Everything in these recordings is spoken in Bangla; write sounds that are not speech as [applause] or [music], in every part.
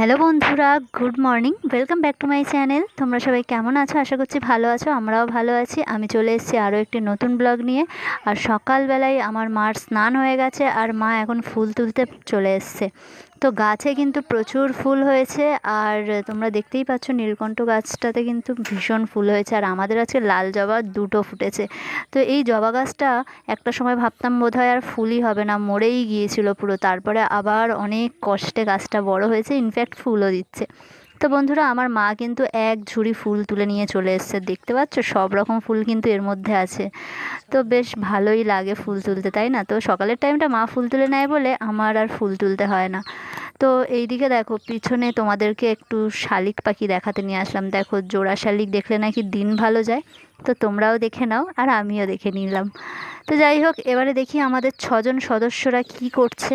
হ্যালো বন্ধুরা, good morning, welcome back to my channel. তোমরা সবাই কেমন আছো? আশা করছি ভালো আছো, আমরাও ভালো আছি। আমি চলে এসেছি আরও একটি নতুন ব্লগ নিয়ে। আর সকালবেলায় আমার মার স্নান হয়ে গেছে, আর মা এখন ফুল তুলতে চলে এসছে। তো গাছে কিন্তু প্রচুর ফুল হয়েছে আর তোমরা দেখতেই পাচ্ছ নীলকণ্ঠ গাছটাতে কিন্তু ভীষণ ফুল হয়েছে আর আমাদের আজকে লাল জবা দুটো ফুটেছে। তো এই জবা গাছটা একটা সময় ভাবতাম বোধ হয় আর ফুলই হবে না, মরেই গিয়েছিল পুরো। তারপরে আবার অনেক কষ্টে গাছটা বড় হয়েছে ইনফ্যাক্ট ফুলও দিচ্ছে। তো বন্ধুরা, আমার মা কিন্তু এক ঝুড়ি ফুল তুলে নিয়ে চলে এসছে। দেখতে পাচ্ছ? সব রকম ফুল কিন্তু এর মধ্যে আছে। তো বেশ ভালোই লাগে ফুল তুলতে, তাই না? তো সকালের টাইমটা মা ফুল তুলে নেয় বলে আমার আর ফুল তুলতে হয় না। তো এইদিকে দেখো, পিছনে তোমাদেরকে একটু শালিক পাখি দেখাতে নিয়ে আসলাম। দেখো, জোড়া শালিক দেখলে নাকি দিন ভালো যায়। তো তোমরাও দেখে নাও, আর আমিও দেখে নিলাম। তো যাই হোক, এবারে দেখি আমাদের ছজন সদস্যরা কি করছে।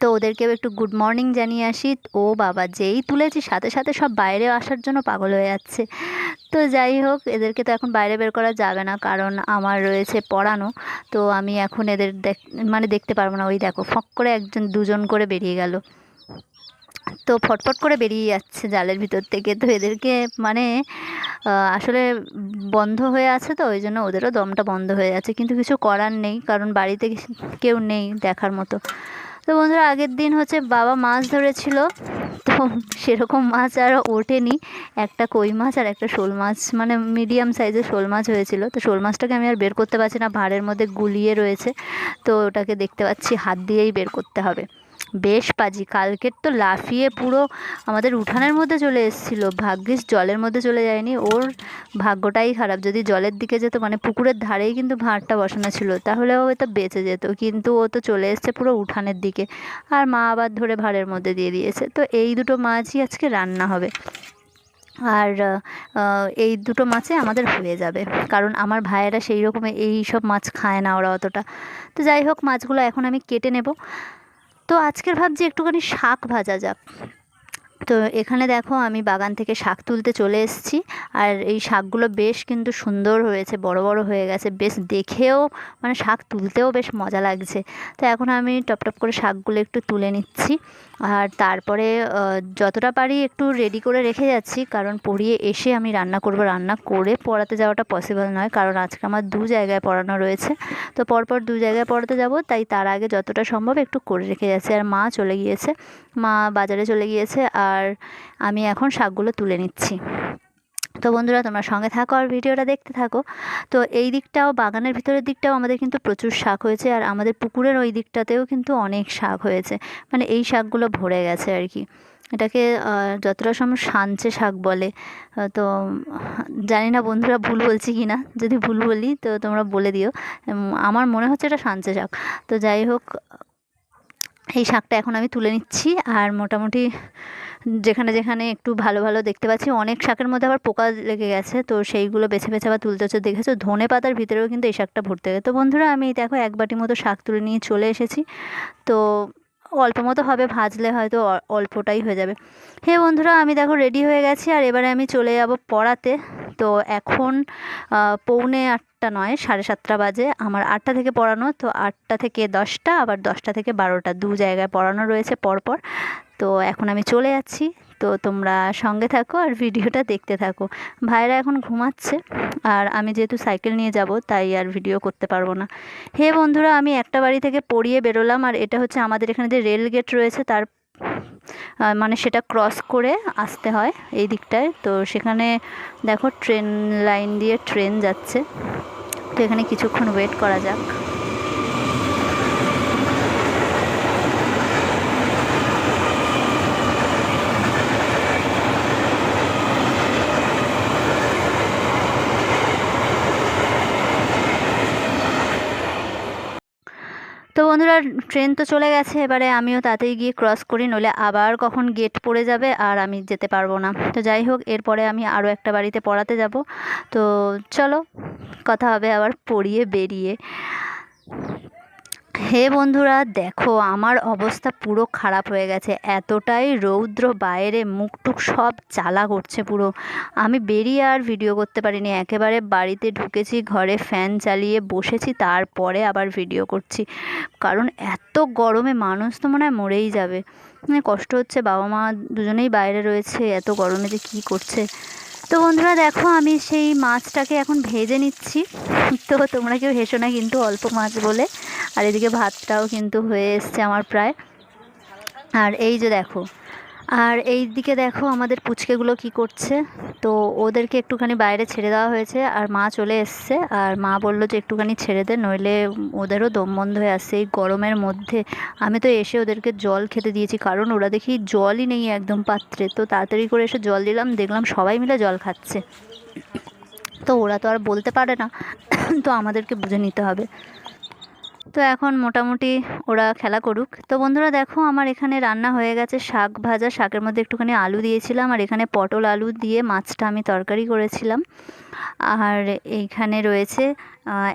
তো ওদেরকেও একটু গুড মর্নিং জানিয়ে আসি। ও বাবা যেই তুলেছি, সাথে সাথে সব বাইরে আসার জন্য পাগল হয়ে যাচ্ছে। তো যাই হোক, এদেরকে তো এখন বাইরে বের করা যাবে না, কারণ আমার রয়েছে পড়ানো। তো আমি এখন এদের দেখ মানে দেখতে পারব না। ওই দেখো, ফক করে একজন দুজন করে বেরিয়ে গেল। তো ফটফট করে বেরিয়ে যাচ্ছে জালের ভিতর থেকে। তো এদেরকে মানে আসলে বন্ধ হয়ে আছে তো, ওই জন্য ওদেরও দমটা বন্ধ হয়ে যাচ্ছে। কিন্তু কিছু করার নেই, কারণ বাড়িতে কেউ নেই দেখার মতো। তো বন্ধুরা, আগের দিন হচ্ছে বাবা মাছ ধরেছিল, তো সেরকম মাছ আর ওঠেনি। একটা কই মাছ আর একটা শোল মাছ মানে মিডিয়াম সাইজের শোল মাছ হয়েছিল। তো শোল মাছটাকে আমি আর বের করতে পারছি না, ভাড়ের মধ্যে গুলিয়ে রয়েছে, তো ওটাকে দেখতে পাচ্ছি, হাত দিয়েই বের করতে হবে। বেশ পাজি, কালকের তো লাফিয়ে পুরো আমাদের উঠানের মধ্যে চলে এসেছিল। ভাগ্যিস জলের মধ্যে চলে যায়নি, ওর ভাগ্যটাই খারাপ। যদি জলের দিকে যেত মানে পুকুরের ধারেই কিন্তু ভাঁড়টা বসানো ছিল, তাহলে ও তো বেঁচে যেত। কিন্তু ও তো চলে এসছে পুরো উঠানের দিকে, আর মা আবার ধরে ভাঁড়ের মধ্যে দিয়ে দিয়েছে। তো এই দুটো মাছই আজকে রান্না হবে। আর এই দুটো মাছে আমাদের হয়ে যাবে। কারণ আমার ভাইয়েরা সেই রকম এই সব মাছ খায় না ওরা অতটা। তো যাই হোক, মাছগুলো এখন আমি কেটে নেব। তো আজকের ভাবছি একটুখানি শাক ভাজা যাক। তো এখানে দেখো আমি বাগান থেকে শাক তুলতে চলে এসেছি। আর এই শাকগুলো বেশ কিন্তু সুন্দর হয়েছে, বড় বড় হয়ে গেছে। বেশ দেখেও মানে শাক তুলতেও বেশ মজা লাগছে। তো এখন আমি টপ টপ করে শাকগুলো একটু তুলে নিচ্ছি। আর তারপরে যতটা পারি একটু রেডি করে রেখে যাচ্ছি। কারণ পড়িয়ে এসে আমি রান্না করব। রান্না করে পড়াতে যাওয়াটা পসিবল নয়। কারণ আজকে আমার দু জায়গায় পড়ানো রয়েছে। তো পরপর দু জায়গায় পড়াতে যাব। তাই তার আগে যতটা সম্ভব একটু করে রেখে যাচ্ছি। আর মা চলে গিয়েছে। মা বাজারে চলে গিয়েছে। আর আমি এখন শাকগুলো তুলে নিচ্ছি। তো বন্ধুরা, তোমরা সঙ্গে থাকো আর ভিডিওটা দেখতে থাকো। তো এই দিকটাও, বাগানের ভিতরের দিকটাও আমাদের কিন্তু প্রচুর শাক হয়েছে আর আমাদের পুকুরের ওই দিকটাতেও কিন্তু অনেক শাক হয়েছে। মানে এই শাকগুলো ভরে গেছে আর কি। এটাকে যতটা সম্ভব সাঞ্চে শাক বলে। তো জানি না বন্ধুরা ভুল বলছি কি না যদি ভুল বলি, তো তোমরা বলে দিও। আমার মনে হচ্ছে এটা সাঞ্চে শাক। তো যাই হোক, এই শাকটা এখন আমি তুলে নিচ্ছি আর মোটামুটি যেখানে যেখানে একটু ভালো ভালো দেখতে পাচ্ছি, অনেক শাকের মধ্যে আবার পোকা লেগে গেছে, তো সেইগুলো বেছে বেছে আবার তুলতে হচ্ছে। দেখেছ? ধনে পাতার ভিতরেও কিন্তু এই শাকটা ভরতে গেছে তো বন্ধুরা, আমি দেখো এক বাটি মতো শাক তুলে নিয়ে চলে এসেছি। তো অল্প মতো হবে, ভাজলে হয়তো অল্পটাই হয়ে যাবে। হে বন্ধুরা, আমি দেখো রেডি হয়ে গেছি, আর এবারে আমি চলে যাব পড়াতে। তো এখন পৌনে আটটা নয়, সাড়ে সাতটা বাজে। আমার আটটা থেকে পড়ানো, তো আটটা থেকে দশটা, আবার দশটা থেকে বারোটা। দু জায়গায় পড়ানো রয়েছে পরপর। তো এখন আমি চলে যাচ্ছি। তো তোমরা সঙ্গে থাকো আর ভিডিওটা দেখতে থাকো। ভাইরা এখন ঘুমাচ্ছে আর আমি যেহেতু সাইকেল নিয়ে যাব, তাই আর ভিডিও করতে পারব না। হে বন্ধুরা, আমি একটা বাড়ি থেকে পড়িয়ে বেরোলাম আর এটা হচ্ছে আমাদের এখানে যে রেল গেট রয়েছে তার মানে সেটা ক্রস করে আসতে হয় এই দিকটায়। তো সেখানে দেখো ট্রেন লাইন দিয়ে ট্রেন যাচ্ছে। তো এখানে কিছুক্ষণ ওয়েট করা যাক তো বন্ধুরা ট্রেন তো চলে গেছে, এবারে আমিও তাতেই গিয়ে ক্রস করি, নইলে আবার কখন গেট পড়ে যাবে আর আমি যেতে পারব না। তো যাই হোক, এরপরে আমি আরও একটা বাড়িতে পড়াতে যাব। তো চলো, কথা হবে আবার, পড়িয়ে বেরিয়ে। হে বন্ধুরা, দেখো আমার অবস্থা পুরো খারাপ হয়ে গেছে। এতটাই রৌদ্র বাইরে মুখ টুক সব জ্বালা করছে পুরো। আমি বেরিয়ে আর ভিডিও করতে পারিনি। একেবারে বাড়িতে ঢুকেছি, ঘরে ফ্যান চালিয়ে বসেছি, তারপরে আবার ভিডিও করছি। কারণ এত গরমে মানুষ তো মনে হয় মরেই যাবে। মানে কষ্ট হচ্ছে, বাবা মা দুজনেই বাইরে রয়েছে, এত গরমে যে কী করছে। তো বন্ধুরা, দেখো আমি সেই মাছটাকে এখন ভেজে নিচ্ছি। তো তোমরা কেউ হেসো না, কিন্তু অল্প মাছ বলে। আর এদিকে ভাতটাও কিন্তু হয়ে এসছে আমার প্রায়। আর এই যে দেখো, আর এই দিকে দেখো আমাদের পুচকেগুলো কি করছে। তো ওদেরকে একটুখানি বাইরে ছেড়ে দেওয়া হয়েছে আর মা চলে এসছে। আর মা বলল যে একটুখানি ছেড়ে দে, নইলে ওদেরও দম বন্ধ হয়ে আসছে। এই গরমের মধ্যে আমি তো এসে ওদেরকে জল খেতে দিয়েছি, কারণ ওরা দেখি জলই নেই একদম পাত্রে। তো তাড়াতাড়ি করে এসে জল দিলাম, দেখলাম সবাই মিলে জল খাচ্ছে। তো ওরা তো আর বলতে পারে না, তো আমাদেরকে বুঝে নিতে হবে। তো এখন মোটামুটি ওরা খেলা করুক। তো বন্ধুরা দেখো আমার এখানে রান্না হয়ে গেছে শাক ভাজা। শাকের মধ্যে একটুখানি আলু দিয়েছিলাম আর এখানে পটল আলু দিয়ে মাছটা আমি তরকারি করেছিলাম। আর এইখানে রয়েছে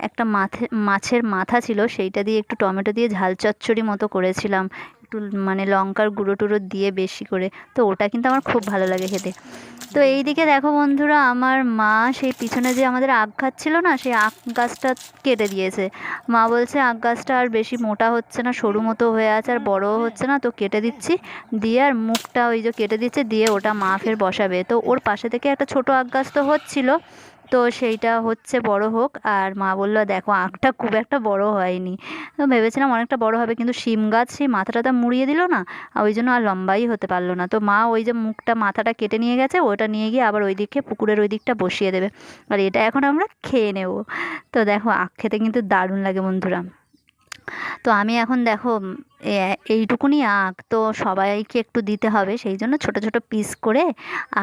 একটা মাথে, মাছের মাথা ছিল সেইটা দিয়ে একটু টমেটো দিয়ে ঝাল চচ্চড়ি মতো করেছিলাম। একটু মানে লঙ্কার গুঁড়ো টুড়ো দিয়ে বেশি করে। তো ওটা কিন্তু আমার খুব ভালো লাগে খেতে। তো এই দিকে দেখো বন্ধুরা আমার মা সেই পিছনে যে আমাদের আখ গাছ ছিল না সেই আখ গাছটা কেটে দিয়েছে। মা বলছে আখ গাছটা আর বেশি মোটা হচ্ছে না সরু মতো হয়ে আছে আর বড়ও হচ্ছে না তো কেটে দিচ্ছি। দিয়ে আর মুখটা ওই যে কেটে দিচ্ছে দিয়ে ওটা মা ফের বসাবে। তো ওর পাশে থেকে একটা ছোট আখ গাছ তো হচ্ছিল। তো সেইটা হচ্ছে বড় হোক। আর মা বলল, দেখো আঁকটা খুব একটা বড় হয়নি। তো ভেবেছিলাম অনেকটা বড় হবে, কিন্তু শিম গাছ সেই মাথাটা তা মুড়িয়ে দিল না, আর ওই জন্য আর লম্বাই হতে পারল না। তো মা ওই যে মুখটা, মাথাটা কেটে নিয়ে গেছে, ওটা নিয়ে গিয়ে আবার ওই দিকে পুকুরের ওই দিকটা বসিয়ে দেবে। আর এটা এখন আমরা খেয়ে নেব। তো দেখো, আখ খেতে কিন্তু দারুণ লাগে বন্ধুরা। তো আমি এখন দেখো এইটুকুনি আঁক তো সবাইকে একটু দিতে হবে, সেই জন্য ছোটো ছোটো পিস করে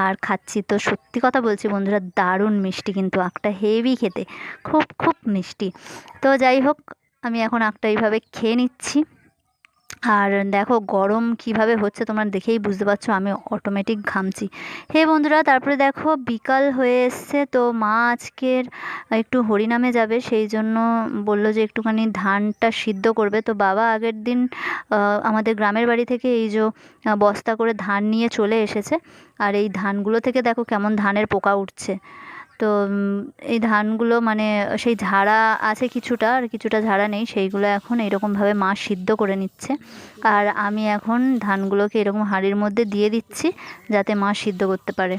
আর খাচ্ছি। তো সত্যি কথা বলছি বন্ধুরা, দারুণ মিষ্টি কিন্তু আঁকটা হেভি খেতে, খুব খুব মিষ্টি। তো যাই হোক, আমি এখন আঁকটা এইভাবে খেয়ে নিচ্ছি। আর দেখো গরম কীভাবে হচ্ছে তোমরা দেখেই বুঝতে পারছ, আমি অটোমেটিক ঘামছি। হে বন্ধুরা, তারপরে দেখো বিকাল হয়ে এসছে, তো মা আজকের একটু হরিনামে যাবে, সেই জন্য বলল যে একটুখানি ধানটা সিদ্ধ করবে। তো বাবা আগের দিন আমাদের গ্রামের বাড়ি থেকে এই যে বস্তা করে ধান নিয়ে চলে এসেছে। আর এই ধানগুলো থেকে দেখো কেমন ধানের পোকা উঠছে। তো এই ধানগুলো মানে সেই ঝাড়া আছে কিছুটা, আর কিছুটা ঝাড়া নেই, সেইগুলো এখন এরকমভাবে মা সিদ্ধ করে নিচ্ছে। আর আমি এখন ধানগুলোকে এরকম হাঁড়ির মধ্যে দিয়ে দিচ্ছি, যাতে মা সিদ্ধ করতে পারে।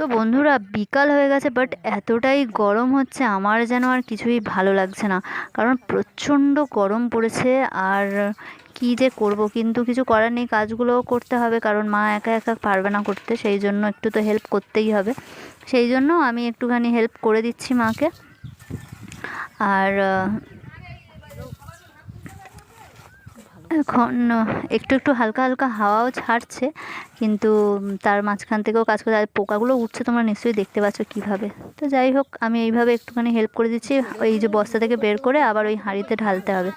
তো বন্ধুরা বিকাল হয়ে গেছে বাট এতটাই গরম হচ্ছে, আমার যেন আর কিছুই ভালো লাগছে না। কারণ প্রচণ্ড গরম পড়েছে, আর কি যে করব? কিন্তু কিছু করার নেই, কাজগুলোও করতে হবে, কারণ মা একা একা পারবে না করতে, সেই জন্য একটু তো হেল্প করতেই হবে। সেই জন্য আমি একটুখানি হেল্প করে দিচ্ছি মাকে। আর, এখন একটু একটু হালকা হালকা হাওয়াও ছাড়ছে কিন্তু তার মাঝখান থেকেও কাজ করে, আর পোকাগুলো উঠছে তোমরা নিশ্চয়ই দেখতে পাচ্ছ কীভাবে। তো যাই হোক, আমি এইভাবে একটুখানি হেল্প করে দিচ্ছি ওই যে বস্তা থেকে বের করে আবার ওই হাঁড়িতে ঢালতে হবে।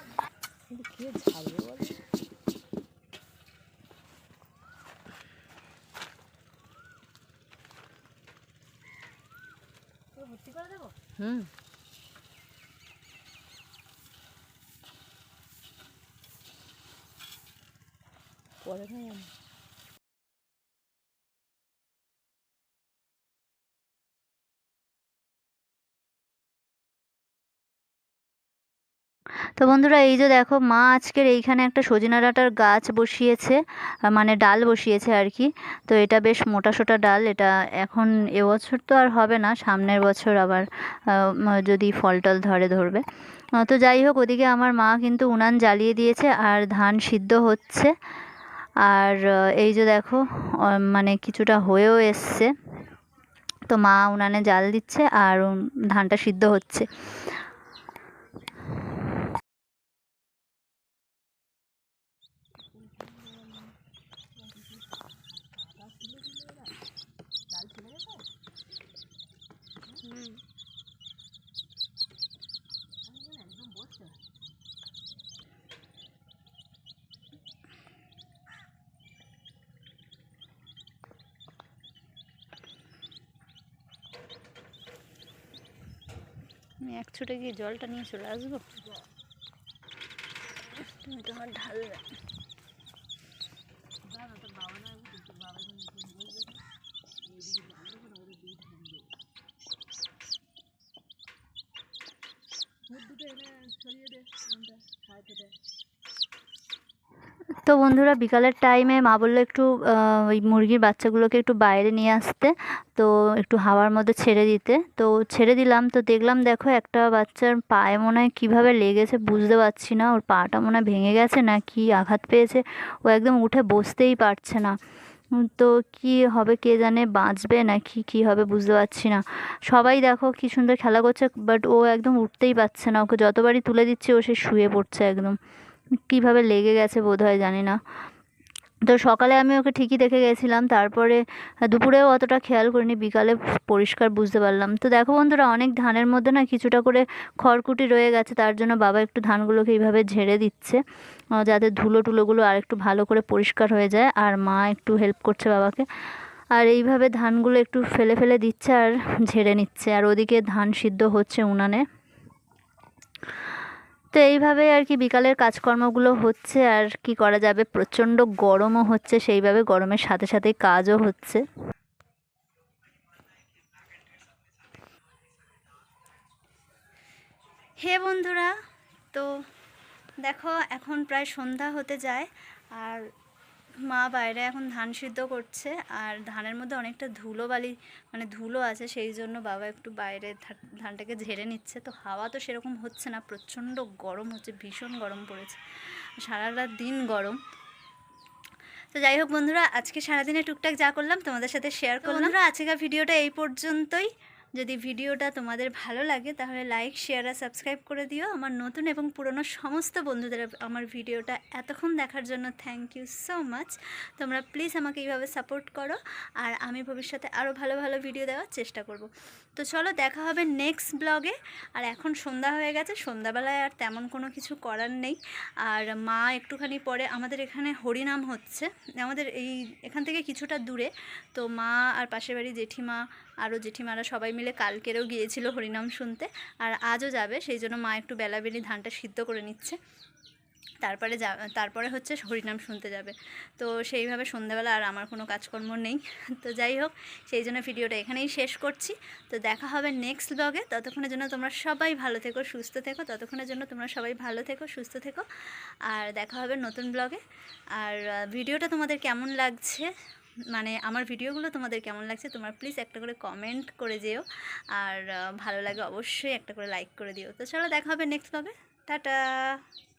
হুম। পরে তো বন্ধুরা, এই যে দেখো, মা আজকের এইখানে একটা সজনা ডাঁটার গাছ বসিয়েছে মানে ডাল বসিয়েছে আর কি। তো এটা বেশ মোটা সোটা ডাল, এটা এখন এবছর তো আর হবে না, সামনের বছর আবার যদি ফল টল ধরে ধরবে। তো যাই হোক, ওদিকে আমার মা কিন্তু উনান জ্বালিয়ে দিয়েছে আর ধান সিদ্ধ হচ্ছে। আর এই যে দেখো মানে কিছুটা হয়েও এসছে। তো মা উনানে জাল দিচ্ছে আর ধানটা সিদ্ধ হচ্ছে। আমি এক ছুটে গিয়ে জলটা নিয়ে চলে আসব? তুমি তোমার ঢালবে তো বন্ধুরা বিকালের টাইমে মা বলল একটু ওই মুরগির বাচ্চাগুলোকে একটু বাইরে নিয়ে আসতে, তো একটু হাওয়ার মধ্যে ছেড়ে দিতে। তো ছেড়ে দিলাম, তো দেখলাম দেখো একটা বাচ্চার পায়ে মনে হয় কীভাবে লেগেছে বুঝতে পারছি না। ওর পাটা মনে হয় ভেঙে গেছে না কি আঘাত পেয়েছে, ও একদম উঠে বসতেই পারছে না। তো কি হবে কে জানে, বাঁচবে না কি কি হবে বুঝতে পারছি না। সবাই দেখো কি সুন্দর খেলা করছে বাট ও একদম উঠতেই পারছে না। ওকে যতবারই তুলে দিচ্ছে, ও সে শুয়ে পড়ছে একদম। কীভাবে লেগে গেছে বোধ হয় জানি না। তো সকালে আমি ওকে ঠিকই দেখে গেছিলাম, তারপরে দুপুরেও অতটা খেয়াল করিনি, বিকালে পরিষ্কার বুঝতে পারলাম। তো দেখো বন্ধুরা, অনেক ধানের মধ্যে না কিছুটা করে খড়কুটি রয়ে গেছে, তার জন্য বাবা একটু ধানগুলোকে এইভাবে ঝেড়ে দিচ্ছে যাতে ধুলো টুলোগুলো আর একটু ভালো করে পরিষ্কার হয়ে যায়, আর মা একটু হেল্প করছে বাবাকে। আর এইভাবে ধানগুলো একটু ফেলে ফেলে দিচ্ছে আর ঝেড়ে নিচ্ছে, আর ওদিকে ধান সিদ্ধ হচ্ছে উনানে। তো এইভাবে আর কি বিকালের কাজকর্মগুলো হচ্ছে, আর কি করা যাবে? প্রচণ্ড গরমও হচ্ছে, সেইভাবে গরমের সাথে সাথে কাজও হচ্ছে। হে বন্ধুরা, তো দেখো এখন প্রায় সন্ধ্যা হতে যায়, আর মা বাইরে এখন ধান সিদ্ধ করছে আর ধানের মধ্যে অনেকটা ধুলো বালি মানে ধুলো আছে সেই জন্য বাবা একটু বাইরে ধানটাকে ঝেড়ে নিচ্ছে। তো হাওয়া তো সেরকম হচ্ছে না প্রচণ্ড গরম হচ্ছে ভীষণ গরম পড়েছে সারা রাত দিন গরম। তো যাই হোক বন্ধুরা আজকে সারাদিনে টুকটাক যা করলাম তোমাদের সাথে শেয়ার করলাম। আজকের ভিডিওটা এই পর্যন্তই। যদি ভিডিওটা তোমাদের ভালো লাগে, তাহলে লাইক শেয়ার আর সাবস্ক্রাইব করে দিও। আমার নতুন এবং পুরনো সমস্ত বন্ধুদের আমার ভিডিওটা এতক্ষণ দেখার জন্য থ্যাংক ইউ সো মাচ তোমরা প্লিজ আমাকে এইভাবে সাপোর্ট করো, আর আমি ভবিষ্যতে আরও ভালো ভালো ভিডিও দেওয়ার চেষ্টা করব। তো চলো, দেখা হবে নেক্সট ব্লগে আর এখন সন্ধ্যা হয়ে গেছে, সন্ধ্যাবেলায় আর তেমন কোনো কিছু করার নেই। আর মা একটুখানি পরে, আমাদের এখানে হরিনাম হচ্ছে। আমাদের এই, এখান থেকে কিছুটা দূরে। তো মা আর পাশের বাড়ি জেঠিমা আরও জেঠিমারা সবাই মিলে কালকেরও গিয়েছিল হরিনাম শুনতে, আর আজও যাবে, সেই জন্য মা একটু বেলা বেলাবেলি ধানটা সিদ্ধ করে নিচ্ছে। তারপরে যা, তারপরে হচ্ছে হরিনাম শুনতে যাবে। তো সেইভাবে সন্ধ্যাবেলা আর আমার কোনো কাজকর্ম নেই। [laughs] তো যাই হোক, সেই জন্য ভিডিওটা এখানেই শেষ করছি। তো দেখা হবে নেক্সট ব্লগে ততক্ষণের জন্য তোমরা সবাই ভালো থেকো, সুস্থ থেকো। ততক্ষণের জন্য তোমরা সবাই ভালো থেকো, সুস্থ থেকো। আর দেখা হবে নতুন ব্লগে আর ভিডিওটা তোমাদের কেমন লাগছে? মানে আমার ভিডিওগুলো তোমাদের কেমন লাগছে তোমার প্লিজ একটা করে কমেন্ট করে যেও। আর ভালো লাগে অবশ্যই একটা করে লাইক করে দিও। তো চলো দেখা হবে নেক্সট ব্লগে টাটা!